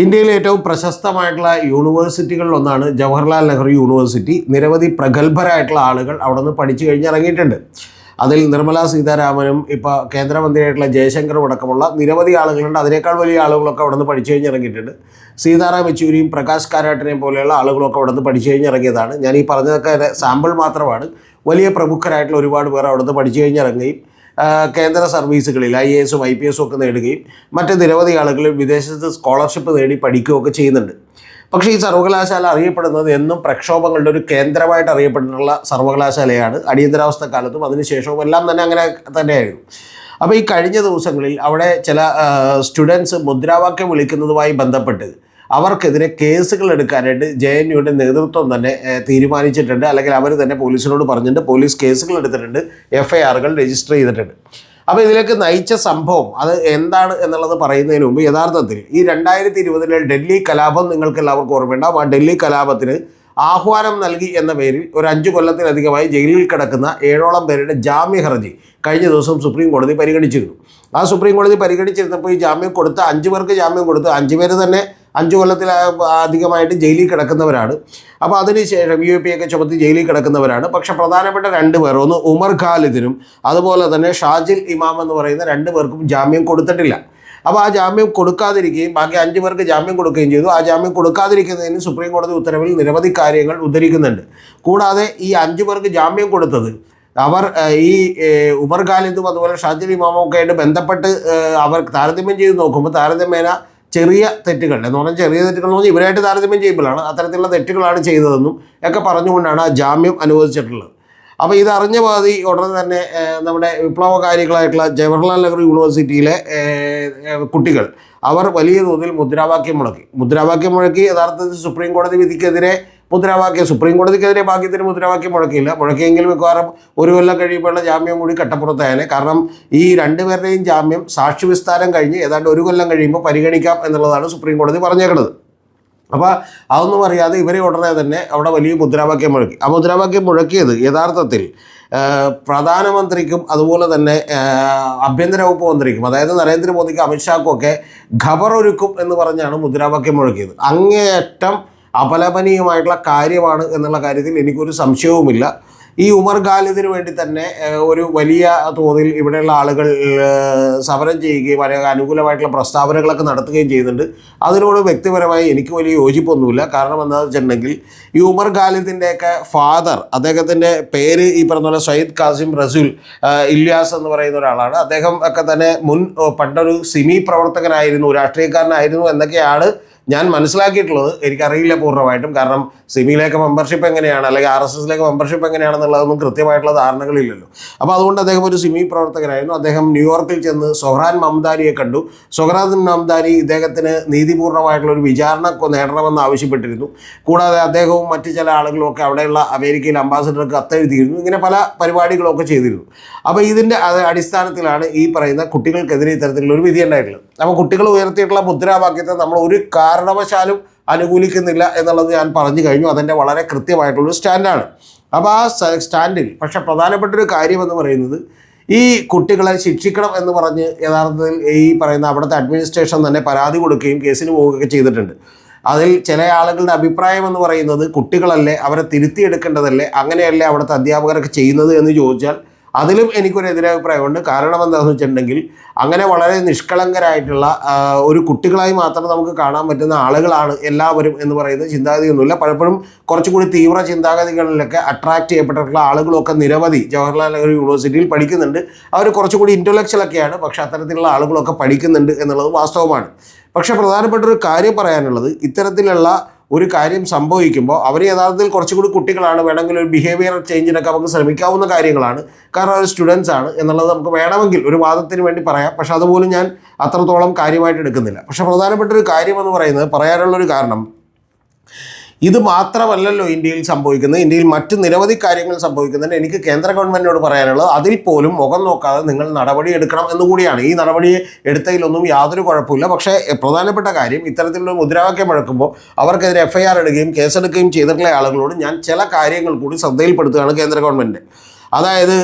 ഇന്ത്യയിലെ ഏറ്റവും പ്രശസ്തമായിട്ടുള്ള യൂണിവേഴ്സിറ്റികളിൽ ഒന്നാണ് ജവഹർലാൽ നെഹ്റു യൂണിവേഴ്സിറ്റി. നിരവധി പ്രഗത്ഭരായിട്ടുള്ള ആളുകൾ അവിടെ നിന്ന് പഠിച്ചു കഴിഞ്ഞിറങ്ങിയിട്ടുണ്ട് അതിൽ നിർമ്മലാ സീതാരാമനും ഇപ്പോൾ കേന്ദ്രമന്ത്രിയായിട്ടുള്ള ജയശങ്കറും അടക്കമുള്ള നിരവധി ആളുകളുണ്ട്. അതിനേക്കാൾ വലിയ ആളുകളൊക്കെ അവിടെ നിന്ന് പഠിച്ചു കഴിഞ്ഞിറങ്ങിയിട്ടുണ്ട് സീതാറാം യെച്ചൂരിയും പ്രകാശ് കാരാട്ടിനെയും പോലെയുള്ള ആളുകളൊക്കെ അവിടെ നിന്ന് പഠിച്ചു കഴിഞ്ഞിറങ്ങിയതാണ് ഞാൻ ഈ പറഞ്ഞതൊക്കെ സാമ്പിൾ മാത്രമാണ്. വലിയ പ്രമുഖരായിട്ടുള്ള ഒരുപാട് പേർ അവിടെ നിന്ന് പഠിച്ചു കഴിഞ്ഞിറങ്ങുകയും കേന്ദ്ര സർവീസുകളിൽ ഐ എ എസും ഐ പി എസും ഒക്കെ നേടുകയും മറ്റ് നിരവധി ആളുകൾ വിദേശത്ത് സ്കോളർഷിപ്പ് നേടി പഠിക്കുകയൊക്കെ ചെയ്യുന്നുണ്ട്. പക്ഷേ ഈ സർവകലാശാല അറിയപ്പെടുന്നത് എന്നും പ്രക്ഷോഭങ്ങളുടെ ഒരു കേന്ദ്രമായിട്ട് അറിയപ്പെട്ടിട്ടുള്ള സർവകലാശാലയാണ്. അടിയന്തരാവസ്ഥ കാലത്തും അതിനുശേഷവും എല്ലാം തന്നെ അങ്ങനെ തന്നെയായിരുന്നു. അപ്പോൾ ഈ കഴിഞ്ഞ ദിവസങ്ങളിൽ അവിടെ ചില സ്റ്റുഡൻസ് മുദ്രാവാക്യം വിളിക്കുന്നതുമായി ബന്ധപ്പെട്ട് അവർക്കെതിരെ കേസുകൾ എടുക്കാനായിട്ട് ജെ എൻ യുടെ നേതൃത്വം തന്നെ തീരുമാനിച്ചിട്ടുണ്ട്. അല്ലെങ്കിൽ അവർ തന്നെ പോലീസിനോട് പറഞ്ഞിട്ടുണ്ട്. പോലീസ് കേസുകൾ എടുത്തിട്ടുണ്ട്. എഫ് ഐ ആറുകൾ രജിസ്റ്റർ ചെയ്തിട്ടുണ്ട്. അപ്പോൾ ഇതിലേക്ക് നയിച്ച സംഭവം അത് എന്താണ് എന്നുള്ളത് പറയുന്നതിന് മുമ്പ് യഥാർത്ഥത്തിൽ ഈ രണ്ടായിരത്തി ഇരുപതിലെ ഡൽഹി കലാപം നിങ്ങൾക്ക് എല്ലാവർക്കും ഓർമ്മയുണ്ടാവും. ആ ഡൽഹി കലാപത്തിന് ആഹ്വാനം നൽകി എന്ന പേരിൽ ഒരു അഞ്ച് കൊല്ലത്തിലധികമായി ജയിലിൽ കിടക്കുന്ന ഏഴോളം പേരുടെ ജാമ്യ ഹർജി കഴിഞ്ഞ ദിവസം സുപ്രീം കോടതി പരിഗണിച്ചിരുന്നു. ആ സുപ്രീം കോടതി പരിഗണിച്ചിരുന്നപ്പോൾ ഈ ജാമ്യം കൊടുത്ത അഞ്ച് പേർക്ക് ജാമ്യം കൊടുത്ത് അഞ്ചു പേര് തന്നെ അഞ്ച് കൊല്ലത്തിൽ അധികമായിട്ട് ജയിലിൽ കിടക്കുന്നവരാണ്. അപ്പോൾ അതിനുശേഷം യു പി ഒക്കെ ചുമത്തി ജയിലിൽ കിടക്കുന്നവരാണ്. പക്ഷെ പ്രധാനപ്പെട്ട രണ്ട് പേർ ഒന്ന് ഉമർ ഖാലിദിനും അതുപോലെ തന്നെ ഷാജിൽ ഇമാം എന്ന് പറയുന്ന രണ്ട് പേർക്കും ജാമ്യം കൊടുത്തിട്ടില്ല. അപ്പോൾ ആ ജാമ്യം കൊടുക്കാതിരിക്കുകയും ബാക്കി അഞ്ച് പേർക്ക് ജാമ്യം കൊടുക്കുകയും ചെയ്തു. ആ ജാമ്യം കൊടുക്കാതിരിക്കുന്നതിന് സുപ്രീം കോടതി ഉത്തരവിൽ നിരവധി കാര്യങ്ങൾ ഉദ്ധരിക്കുന്നുണ്ട്. കൂടാതെ ഈ അഞ്ച് പേർക്ക് ജാമ്യം കൊടുത്തത് അവർ ഈ ഉമർ ഖാലിദും അതുപോലെ ഷാജിൽ ഇമാമും ഒക്കെ ആയിട്ട് ബന്ധപ്പെട്ട് അവർ താരതമ്യം ചെയ്ത് നോക്കുമ്പോൾ താരതമ്യേന ചെറിയ തെറ്റുകൾ എന്ന് പറഞ്ഞാൽ ചെറിയ തെറ്റുകൾ എന്ന് പറഞ്ഞാൽ ഇവരായിട്ട് താരതമ്യം ചെയ്യുമ്പോഴാണ് അത്തരത്തിലുള്ള തെറ്റുകളാണ് ചെയ്തതെന്നും ഒക്കെ പറഞ്ഞുകൊണ്ടാണ് ആ ജാമ്യം അനുവദിച്ചിട്ടുള്ളത്. അപ്പോൾ ഇതറിഞ്ഞ പാതി ഉടനെ തന്നെ നമ്മുടെ വിപ്ലവകാരികളായിട്ടുള്ള ജവഹർലാൽ നെഹ്റു യൂണിവേഴ്സിറ്റിയിലെ കുട്ടികൾ അവർ വലിയ തോതിൽ മുദ്രാവാക്യം മുഴക്കി. മുദ്രാവാക്യം മുഴക്കി യഥാർത്ഥത്തിൽ സുപ്രീം കോടതി വിധിക്കെതിരെ മുദ്രാവാക്യം സുപ്രീം കോടതിക്കെതിരെ ഭാഗ്യത്തിന് മുദ്രാവാക്യം മുഴക്കിയില്ല. മുഴക്കിയെങ്കിൽ മിക്കവാറും ഒരു കൊല്ലം കഴിയുമ്പോഴുള്ള ജാമ്യം കൂടി കട്ടപ്പുറത്തായേനെ. കാരണം ഈ രണ്ടുപേരുടെയും ജാമ്യം സാക്ഷി വിസ്താരം കഴിഞ്ഞ് ഏതാണ്ട് ഒരു കൊല്ലം കഴിയുമ്പോൾ പരിഗണിക്കാം എന്നുള്ളതാണ് സുപ്രീം കോടതി പറഞ്ഞേക്കുന്നത്. അപ്പോൾ അതൊന്നും അറിയാതെ ഇവരെ ഉടനെ തന്നെ അവിടെ വലിയ മുദ്രാവാക്യം മുഴക്കി. ആ മുദ്രാവാക്യം മുഴക്കിയത് യഥാർത്ഥത്തിൽ പ്രധാനമന്ത്രിക്കും അതുപോലെ തന്നെ ആഭ്യന്തര വകുപ്പ് മന്ത്രിക്കും അതായത് നരേന്ദ്രമോദിക്കും അമിത്ഷാക്കും ഒക്കെ ഖബറൊരുക്കും എന്ന് പറഞ്ഞാണ് മുദ്രാവാക്യം മുഴക്കിയത്. അങ്ങേയറ്റം അപലപനീയമായിട്ടുള്ള കാര്യമാണ് എന്നുള്ള കാര്യത്തിൽ എനിക്കൊരു സംശയവുമില്ല. ഈ ഉമർ ഖാലിദിന് വേണ്ടി തന്നെ ഒരു വലിയ തോതിൽ ഇവിടെയുള്ള ആളുകൾ സമരം ചെയ്യുകയും അല്ലെങ്കിൽ അനുകൂലമായിട്ടുള്ള പ്രസ്താവനകളൊക്കെ നടത്തുകയും ചെയ്യുന്നുണ്ട്. അതിനോട് വ്യക്തിപരമായി എനിക്ക് വലിയ യോജിപ്പൊന്നുമില്ല. കാരണം എന്താണെന്ന് വെച്ചിട്ടുണ്ടെങ്കിൽ ഈ ഉമർ ഖാലിദിന്റെയൊക്കെ ഫാദർ അദ്ദേഹത്തിന്റെ പേര് ഈ പറഞ്ഞ പോലെ സയ്യിദ് കാസിം റസൂൽ ഇല്യാസ് എന്ന് പറയുന്ന ഒരാളാണ്. അദ്ദേഹം ഒക്കെ തന്നെ മുൻ പണ്ടൊരു സിമി പ്രവർത്തകനായിരുന്നു രാഷ്ട്രീയക്കാരനായിരുന്നു എന്നൊക്കെയാണ് ഞാൻ മനസ്സിലാക്കിയിട്ടുള്ളത് എനിക്കറിയില്ല പൂർണമായിട്ടും. കാരണം സിമിയിലേക്ക് മെമ്പർഷിപ്പ് എങ്ങനെയാണ് അല്ലെങ്കിൽ ആർ എസ് എസിലേക്ക് മെമ്പർഷിപ്പ് എങ്ങനെയാണെന്നുള്ളതൊന്നും കൃത്യമായിട്ടുള്ള ധാരണകളില്ലല്ലോ. അപ്പോൾ അതുകൊണ്ട് അദ്ദേഹം ഒരു സിമി പ്രവർത്തകനായിരുന്നു. അദ്ദേഹം ന്യൂയോർക്കിൽ ചെന്ന് സൊഹ്റാൻ മംദാനിയെ കണ്ടു. സൊഹ്റാൻ മംദാനി ഇദ്ദേഹത്തിന് നീതിപൂർണമായിട്ടുള്ള ഒരു വിചാരണ നേടണമെന്ന് ആവശ്യപ്പെട്ടിരുന്നു. കൂടാതെ അദ്ദേഹവും മറ്റ് ചില ആളുകളും ഒക്കെ അവിടെയുള്ള അമേരിക്കയിൽ അംബാസഡർക്ക് കത്തെഴുതിയിരുന്നു. ഇങ്ങനെ പല പരിപാടികളൊക്കെ ചെയ്തിരുന്നു. അപ്പോൾ ഇതിന്റെ അടിസ്ഥാനത്തിലാണ് ഈ പറയുന്ന കുട്ടികൾക്കെതിരെ ഇത്തരത്തിലുള്ള ഒരു വിധി ഉണ്ടായിട്ടുള്ളത്. അപ്പോൾ കുട്ടികൾ ഉയർത്തിയിട്ടുള്ള മുദ്രാവാക്യത്തെ നമ്മൾ ഒരു കാരണവശാലും അനുകൂലിക്കുന്നില്ല എന്നുള്ളത് ഞാൻ പറഞ്ഞു കഴിഞ്ഞു. അതെന്റെ വളരെ കൃത്യമായിട്ടുള്ളൊരു സ്റ്റാൻഡാണ്. അപ്പോൾ ആ സ്റ്റാൻഡിൽ പക്ഷേ പ്രധാനപ്പെട്ട ഒരു കാര്യം എന്ന് പറയുന്നത് ഈ കുട്ടികളെ ശിക്ഷിക്കണം എന്ന് പറഞ്ഞ് യഥാർത്ഥത്തിൽ ഈ പറയുന്ന അവിടുത്തെ അഡ്മിനിസ്ട്രേഷൻ തന്നെ പരാതി കൊടുക്കുകയും കേസിന് പോവുകയൊക്കെ ചെയ്തിട്ടുണ്ട്. അതിൽ ചില ആളുകളുടെ അഭിപ്രായം എന്ന് പറയുന്നത് കുട്ടികളല്ലേ അവരെ തിരുത്തിയെടുക്കേണ്ടതല്ലേ അങ്ങനെയല്ലേ അവിടുത്തെ അധ്യാപകരൊക്കെ ചെയ്യുന്നത് എന്ന് ചോദിച്ചാൽ അതിലും എനിക്കൊരു എതിരഭിപ്രായമുണ്ട് കാരണം എന്താണെന്ന് വെച്ചിട്ടുണ്ടെങ്കിൽ അങ്ങനെ വളരെ നിഷ്കളങ്കരായിട്ടുള്ള ഒരു കുട്ടികളായി മാത്രം നമുക്ക് കാണാൻ പറ്റുന്ന ആളുകളാണ് എല്ലാവരും എന്ന് പറയുന്ന ചിന്താഗതിയൊന്നുമില്ല. പലപ്പോഴും കുറച്ചുകൂടി തീവ്ര ചിന്താഗതികളിലൊക്കെ അട്രാക്ട് ചെയ്യപ്പെട്ടിട്ടുള്ള ആളുകളൊക്കെ നിരവധി ജവഹർലാൽ നെഹ്റു യൂണിവേഴ്സിറ്റിയിൽ പഠിക്കുന്നുണ്ട്. അവർ കുറച്ചുകൂടി ഇന്റലക്ച്വലൊക്കെയാണ് പക്ഷേ അത്തരത്തിലുള്ള ആളുകളൊക്കെ പഠിക്കുന്നുണ്ട് എന്നുള്ളത് വാസ്തവമാണ്. പക്ഷേ പ്രധാനപ്പെട്ട ഒരു കാര്യം പറയാനുള്ളത് ഇത്തരത്തിലുള്ള ഒരു കാര്യം സംഭവിക്കുമ്പോൾ അവർ യഥാർത്ഥത്തിൽ കുറച്ചുകൂടി കുട്ടികളാണ് വേണമെങ്കിൽ ഒരു ബിഹേവിയർ ചേഞ്ചിനൊക്കെ നമുക്ക് ശ്രമിക്കാവുന്ന കാര്യങ്ങളാണ്. കാരണം അവർ സ്റ്റുഡൻസ് ആണ് എന്നുള്ളത് നമുക്ക് വേണമെങ്കിൽ ഒരു വാദത്തിന് വേണ്ടി പറയാം. പക്ഷെ അതുപോലും ഞാൻ അത്രത്തോളം കാര്യമായിട്ട് എടുക്കുന്നില്ല. പക്ഷെ പ്രധാനപ്പെട്ട ഒരു കാര്യം എന്ന് പറയുന്നത് പറയാനുള്ളൊരു കാരണം ഇത് മാത്രമല്ലല്ലോ ഇന്ത്യയിൽ സംഭവിക്കുന്നത്. ഇന്ത്യയിൽ മറ്റ് നിരവധി കാര്യങ്ങൾ സംഭവിക്കുന്നുണ്ട്. എനിക്ക് കേന്ദ്ര ഗവൺമെന്റിനോട് പറയാനുള്ളത് അതിൽ പോലും മുഖം നോക്കാതെ നിങ്ങൾ നടപടി എടുക്കണം എന്നുകൂടിയാണ് ഈ നടപടി എടുത്തതിലൊന്നും യാതൊരു കുഴപ്പമില്ല. പക്ഷേ പ്രധാനപ്പെട്ട കാര്യം ഇത്തരത്തിലുള്ള മുദ്രാവാക്യം മുഴക്കുമ്പോൾ അവർക്കെതിരെ എഫ് ഐ ആർ ഇടുകയും കേസെടുക്കുകയും ചെയ്തിട്ടുള്ള ആളുകളോട് ഞാൻ ചില കാര്യങ്ങൾ കൂടി ശ്രദ്ധയിൽപ്പെടുത്തുകയാണ് കേന്ദ്ര ഗവൺമെന്റ് അതായത്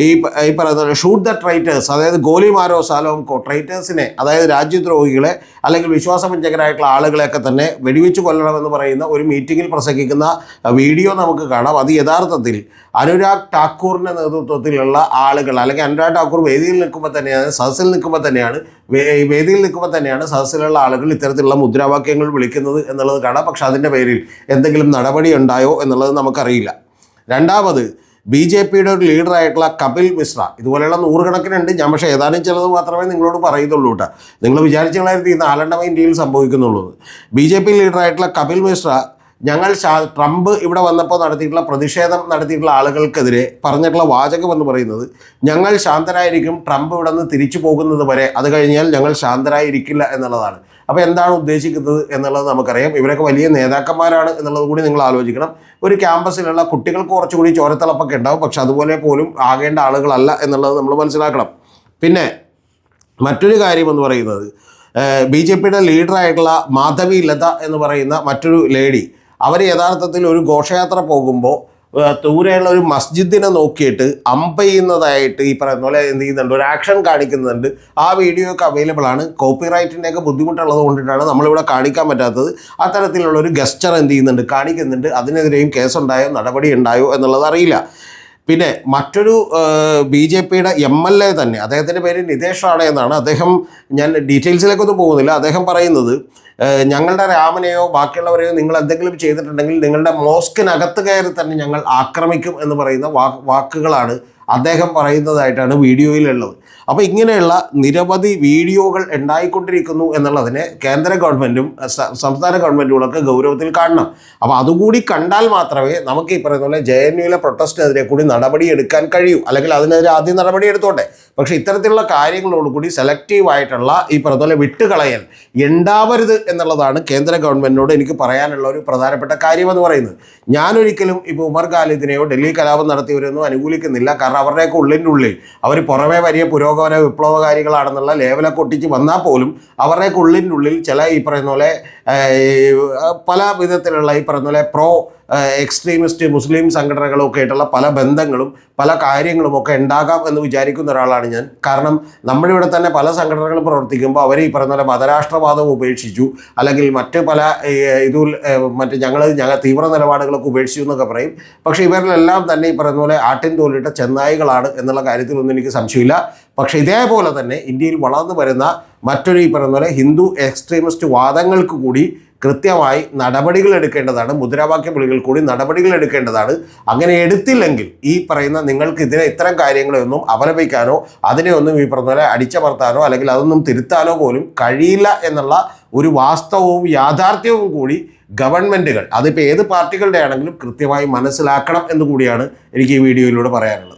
ഈ ഈ പറയുന്ന ഷൂട്ട് ദ ട്രൈറ്റേഴ്സ് അതായത് ഗോലിമാരോ സാലോം കോ ട്രൈറ്റേഴ്സിനെ അതായത് രാജ്യദ്രോഹികളെ അല്ലെങ്കിൽ വിശ്വാസവഞ്ചകരായിട്ടുള്ള ആളുകളെയൊക്കെ തന്നെ വെടിവെച്ച് കൊല്ലണമെന്ന് പറയുന്ന ഒരു മീറ്റിങ്ങിൽ പ്രസംഗിക്കുന്ന വീഡിയോ നമുക്ക് കാണാം. അത് യഥാർത്ഥത്തിൽ അനുരാഗ് ഠാക്കൂറിന്റെ നേതൃത്വത്തിലുള്ള ആളുകൾ അല്ലെങ്കിൽ അനുരാഗ് ഠാക്കൂർ വേദിയിൽ നിൽക്കുമ്പോൾ തന്നെയാണ് സദസ്സിൽ നിൽക്കുമ്പോൾ തന്നെയാണ് വേദിയിൽ നിൽക്കുമ്പോൾ തന്നെയാണ് സദസ്സിലുള്ള ആളുകൾ ഇത്തരത്തിലുള്ള മുദ്രാവാക്യങ്ങൾ വിളിക്കുന്നത് എന്നുള്ളത് കാണാം. പക്ഷേ അതിന്റെ പേരിൽ എന്തെങ്കിലും നടപടി ഉണ്ടായോ എന്നുള്ളത് നമുക്കറിയില്ല. രണ്ടാമത് ബി ജെ പിയുടെ ഒരു ലീഡറായിട്ടുള്ള കപിൽ മിശ്ര. ഇതുപോലെയുള്ള നൂറുകണക്കിനുണ്ട്. ഞാൻ പക്ഷേ ഏതാനും ചിലത് മാത്രമേ നിങ്ങളോട് പറയുന്നുള്ളൂ കേട്ടോ. നിങ്ങൾ വിചാരിച്ചുകളായിരുന്നു ഈ നാലെണ്ണമേ ഇന്ത്യയിൽ സംഭവിക്കുന്നുള്ളൂ. ബി ജെ പി ലീഡറായിട്ടുള്ള കപിൽ മിശ്ര ഞങ്ങൾ ട്രംപ് ഇവിടെ വന്നപ്പോൾ നടത്തിയിട്ടുള്ള പ്രതിഷേധം നടത്തിയിട്ടുള്ള ആളുകൾക്കെതിരെ പറഞ്ഞിട്ടുള്ള വാചകം എന്ന് പറയുന്നത് ഞങ്ങൾ ശാന്തരായിരിക്കും ട്രംപ് ഇവിടെ നിന്ന് തിരിച്ചു പോകുന്നത് വരെ. അത് കഴിഞ്ഞാൽ ഞങ്ങൾ ശാന്തരായിരിക്കില്ല എന്നുള്ളതാണ്. അപ്പോൾ എന്താണ് ഉദ്ദേശിക്കുന്നത് എന്നുള്ളത് നമുക്കറിയാം. ഇവരൊക്കെ വലിയ നേതാക്കന്മാരാണ് എന്നുള്ളത് കൂടി നിങ്ങൾ ആലോചിക്കണം. ഒരു ക്യാമ്പസിലുള്ള കുട്ടികൾക്ക് കുറച്ചുകൂടി ചോരത്തിളപ്പൊക്കെ ഉണ്ടാവും. പക്ഷെ അതുപോലെ പോലും ആകേണ്ട ആളുകളല്ല എന്നുള്ളത് നമ്മൾ മനസ്സിലാക്കണം. പിന്നെ മറ്റൊരു കാര്യം എന്ന് പറയുന്നത് ബി ജെ പിയുടെ ലീഡറായിട്ടുള്ള മാധവി ലത എന്ന് പറയുന്ന മറ്റൊരു ലേഡി അവർ യഥാർത്ഥത്തിൽ ഒരു ഘോഷയാത്ര പോകുമ്പോൾ ദൂരെയുള്ള ഒരു മസ്ജിദിനെ നോക്കിയിട്ട് അമ്പ ചെയ്യുന്നതായിട്ട് ഈ പറയുന്ന പോലെ എന്ത് ചെയ്യുന്നുണ്ട്? ഒരു ആക്ഷൻ കാണിക്കുന്നുണ്ട്. ആ വീഡിയോ ഒക്കെ അവൈലബിൾ ആണ്. കോപ്പിറൈറ്റിന്റെയൊക്കെ ബുദ്ധിമുട്ടുള്ളത് കൊണ്ടിട്ടാണ് നമ്മളിവിടെ കാണിക്കാൻ പറ്റാത്തത്. അത്തരത്തിലുള്ള ഒരു ഗസ്റ്റർ എന്ത് ചെയ്യുന്നുണ്ട്? കാണിക്കുന്നുണ്ട്. അതിനെതിരെയും കേസുണ്ടായോ നടപടി ഉണ്ടായോ? എന്നുള്ളത് അറിയില്ല. പിന്നെ മറ്റൊരു ബി ജെ പിയുടെ എം എൽ എ തന്നെ അദ്ദേഹത്തിന്റെ പേര് നിതേഷ് റാണ എന്നാണ്. അദ്ദേഹം ഞാൻ ഡീറ്റെയിൽസിലേക്കൊന്നും പോകുന്നില്ല. അദ്ദേഹം പറയുന്നത് ഞങ്ങളുടെ രാമനെയോ ബാക്കിയുള്ളവരെയോ നിങ്ങൾ എന്തെങ്കിലും ചെയ്തിട്ടുണ്ടെങ്കിൽ നിങ്ങളുടെ മോസ്കിനകത്ത് കയറി തന്നെ ഞങ്ങൾ ആക്രമിക്കും എന്ന് പറയുന്ന വാക്കുകളാണ് അദ്ദേഹം പറയുന്നതായിട്ടാണ് വീഡിയോയിലുള്ളത്. അപ്പോൾ ഇങ്ങനെയുള്ള നിരവധി വീഡിയോകൾ ഉണ്ടായിക്കൊണ്ടിരിക്കുന്നു എന്നുള്ളതിനെ കേന്ദ്ര ഗവൺമെന്റും സംസ്ഥാന ഗവൺമെന്റുകളൊക്കെ ഗൗരവത്തിൽ കാണണം. അപ്പോൾ അതുകൂടി കണ്ടാൽ മാത്രമേ നമുക്ക് ഈ പറയുന്ന പോലെ ജെ എൻ യുയിലെ പ്രൊട്ടസ്റ്റിനെതിരെ കൂടി നടപടി എടുക്കാൻ കഴിയൂ. അല്ലെങ്കിൽ അതിനെതിരെ ആദ്യം നടപടി എടുത്തോട്ടെ. പക്ഷേ ഇത്തരത്തിലുള്ള കാര്യങ്ങളോട് കൂടി സെലക്റ്റീവായിട്ടുള്ള ഈ പറയുന്ന പോലെ വിട്ടുകളയൽ ഉണ്ടാവരുത് എന്നുള്ളതാണ് കേന്ദ്ര ഗവൺമെന്റിനോട് എനിക്ക് പറയാനുള്ള ഒരു പ്രധാനപ്പെട്ട കാര്യമെന്ന് പറയുന്നത്. ഞാനൊരിക്കലും ഇപ്പോൾ ഉമർ ഖാലിദിനെയോ ഡൽഹി കലാപം നടത്തിയവരൊന്നും അനുകൂലിക്കുന്നില്ല. കാരണം അവരുടെയൊക്കെ ഉള്ളിന്റെ ഉള്ളിൽ അവർ പുറമേ വലിയ പുരോഗമന വിപ്ലവകാരികളാണെന്നുള്ള ലേവലൊക്കെ ഒട്ടിച്ച് വന്നാൽ പോലും അവരുടെയൊക്കെ ഉള്ളിന്റെ ഉള്ളിൽ ചില ഈ പറയുന്ന പോലെ പല വിധത്തിലുള്ള ഈ പറയുന്ന പോലെ പ്രോ എക്സ്ട്രീമിസ്റ്റ് മുസ്ലിം സംഘടനകളൊക്കെ ആയിട്ടുള്ള പല ബന്ധങ്ങളും പല കാര്യങ്ങളും ഒക്കെ ഉണ്ടാകാം എന്ന് വിചാരിക്കുന്ന ഒരാളാണ് ഞാൻ. കാരണം നമ്മുടെ ഇവിടെ തന്നെ പല സംഘടനകളും പ്രവർത്തിക്കുമ്പോൾ അവർ ഈ പറയുന്ന പോലെ മതരാഷ്ട്രവാദം ഉപേക്ഷിച്ചു അല്ലെങ്കിൽ മറ്റ് പല ഇതിൽ മറ്റ് ഞങ്ങൾ ഞങ്ങൾ തീവ്ര നിലപാടുകളൊക്കെ ഉപേക്ഷിച്ചു എന്നൊക്കെ പറയും. പക്ഷേ ഇവരിലെല്ലാം തന്നെ ഈ പറയുന്ന പോലെ ആട്ടിൻ തോലിട്ട ചെന്നായികളാണ് എന്നുള്ള കാര്യത്തിലൊന്നും എനിക്ക് സംശയമില്ല. പക്ഷേ ഇതേപോലെ തന്നെ ഇന്ത്യയിൽ വളർന്നു വരുന്ന മറ്റൊരു ഈ പറയുന്ന പോലെ ഹിന്ദു എക്സ്ട്രീമിസ്റ്റ് വാദങ്ങൾക്ക് കൂടി കൃത്യമായി നടപടികൾ എടുക്കേണ്ടതാണ്. മുദ്രാവാക്യ വിളികൾ കൂടി നടപടികൾ എടുക്കേണ്ടതാണ്. അങ്ങനെ എടുത്തില്ലെങ്കിൽ ഈ പറയുന്ന നിങ്ങൾക്ക് ഇതിനെ ഇത്തരം കാര്യങ്ങളെയൊന്നും അപലപിക്കാനോ അതിനെ ഒന്നും ഈ പറഞ്ഞ പോലെ അടിച്ചമർത്താനോ അല്ലെങ്കിൽ അതൊന്നും തിരുത്താനോ പോലും കഴിയില്ല എന്നുള്ള ഒരു വാസ്തവവും യാഥാർത്ഥ്യവും കൂടി ഗവൺമെന്റുകൾ അതിപ്പോൾ ഏത് പാർട്ടികളുടെ ആണെങ്കിലും കൃത്യമായി മനസ്സിലാക്കണം എന്ന് കൂടിയാണ് എനിക്ക് ഈ വീഡിയോയിലൂടെ പറയാനുള്ളത്.